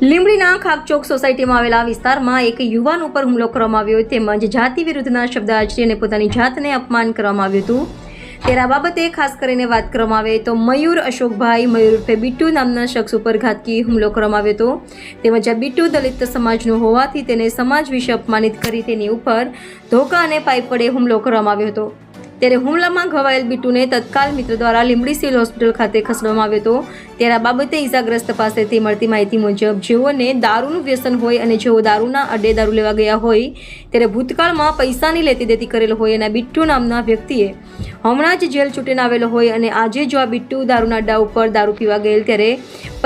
લીંબડીના ખાકચોક સોસાયટીમાં આવેલા વિસ્તારમાં એક યુવાન ઉપર હુમલો કરવામાં આવ્યો તેમજ જાતિ વિરુદ્ધના શબ્દ આચરી અને પોતાની જાતને અપમાન કરવામાં આવ્યું હતું. તેના બાબતે ખાસ કરીને વાત કરવામાં આવે તો મયુર અશોકભાઈ, મયુર ઉર્ફે બિટ્ટુ નામના શખ્સ ઉપર ઘાતકી હુમલો કરવામાં આવ્યો હતો. તેમજ આ બિટ્ટુ દલિત સમાજનો હોવાથી તેને સમાજ વિશે અપમાનિત કરી તેની ઉપર ધોકા અને પાઇપ વડે હુમલો કરવામાં આવ્યો હતો. ત્યારે હુમલામાં ઘવાયેલ બિટ્ટુને તત્કાલ મિત્ર દ્વારા લીંબડી સિવિલ હોસ્પિટલ ખાતે ખસેડવામાં આવ્યો હતો. ત્યારે આ બાબતે ઈજાગ્રસ્ત પાસેથી મળતી માહિતી મુજબ જેઓને દારૂનું વ્યસન હોય અને જેઓ દારૂના અડ્ડે દારૂ લેવા ગયા હોય, ત્યારે ભૂતકાળમાં પૈસાની લેતી દેતી કરેલ હોય અને બિટ્ટુ નામના વ્યક્તિએ હમણાં જ જેલ છૂટીને આવેલો હોય અને આજે જો આ બિટ્ટુ દારૂના અડ્ડા ઉપર દારૂ પીવા ગયેલ, ત્યારે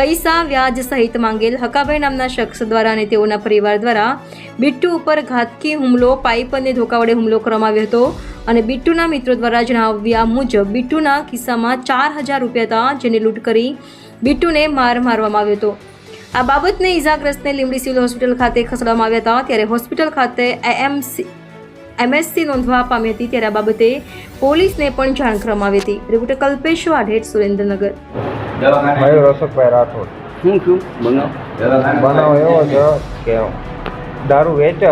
પૈસા વ્યાજ સહિત માંગેલ હકાભાઈ નામના શખ્સ દ્વારા અને તેઓના પરિવાર દ્વારા બિટ્ટુ ઉપર ઘાતકી હુમલો, પાઇપ અને ધોકા વડે હુમલો કરવામાં આવ્યો હતો. અને બિટ્ટુના મિત્રો દ્વારા જણાવ્યા મુજબ બિટ્ટુના ખિસ્સામાં ચાર હજાર રૂપિયા હતા જેને લૂંટ કરી બિટ્ટુને માર મારવામાં આવ્યો હતો. આ બાબતને ઇજાગ્રસ્તને લીંબડી સિવિલ હોસ્પિટલ ખાતે ખસેડવામાં આવ્યા હતા ત્યારે હોસ્પિટલ ખાતે એએમસી એમએસસી નોંધવા પામી હતી ત્યારે આ બાબતે પોલીસને પણ જાણ કરવામાં આવી હતી. રિપોર્ટર કલ્પેશ વાઢેટ સુરેન્દ્રનગર. રાઠોડ. શું છું બનાવ. બનાવ એવો છે કે દારૂ વેચ.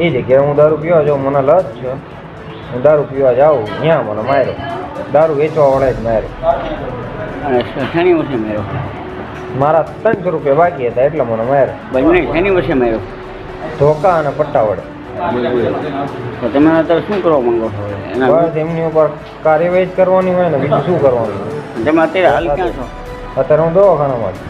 એ જગ્યાએ હું દારૂ પીવા જાઉં મને લત છે. હું દારૂ પીવા જાઉં ત્યાં મને માર્યો. દારૂ વેચવા વાળા જ માર્યો. શેની વર્ષે માર્યો. મારા ત્રણસો રૂપિયા બાકી હતા એટલે મને માર્યો. બંને શેની વર્ષે માર્યો. ધોકા અને પટ્ટા વડે તમે અત્યારે શું કરવા માંગો છો? બસ એમની ઉપર કાર્યવાહી કરવાની હોય ને બીજું શું કરવાનું? તમે અત્યારે હાલ ક્યાં છો? અત્યારે હું દવાખાનામાં છું.